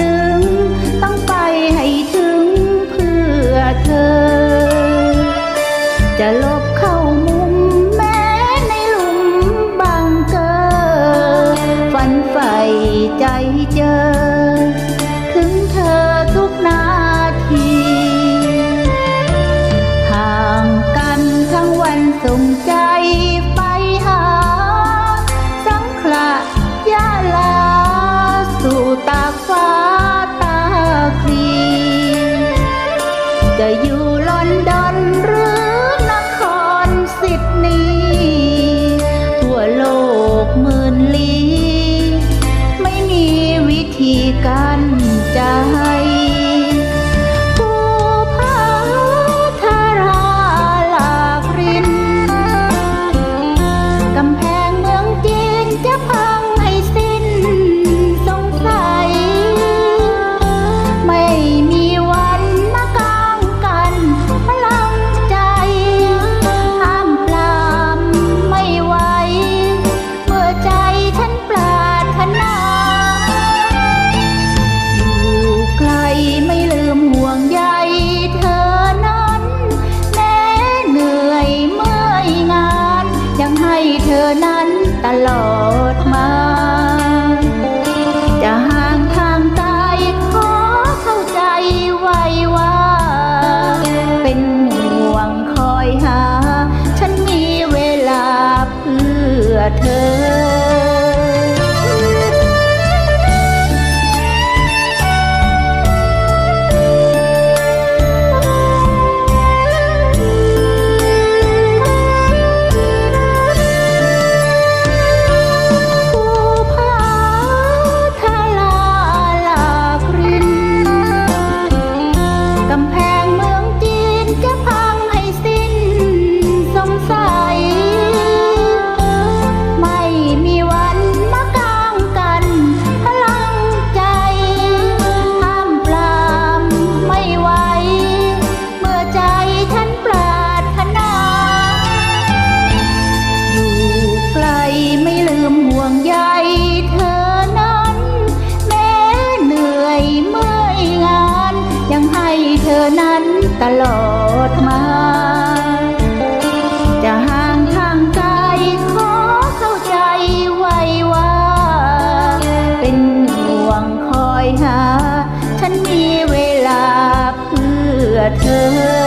ดึง ต้องไปให้ถึงเพื่อเธอ จะลบเข้ามุมแม้ในลุมบางเกอฝันใฝ่ใจเจอ ถึงเธอทุกนาทีห่างกันทั้งวันสงใจีกันใจ ใยเธอนั้น แม้เหนื่อยเมื่อยงาน ยังให้เธอนั้นตลอดมา จะห่างทางไกลขอเข้าใจไว้ว่า เป็นห่วงคอยหา ฉันมีเวลาเพื่อเธอ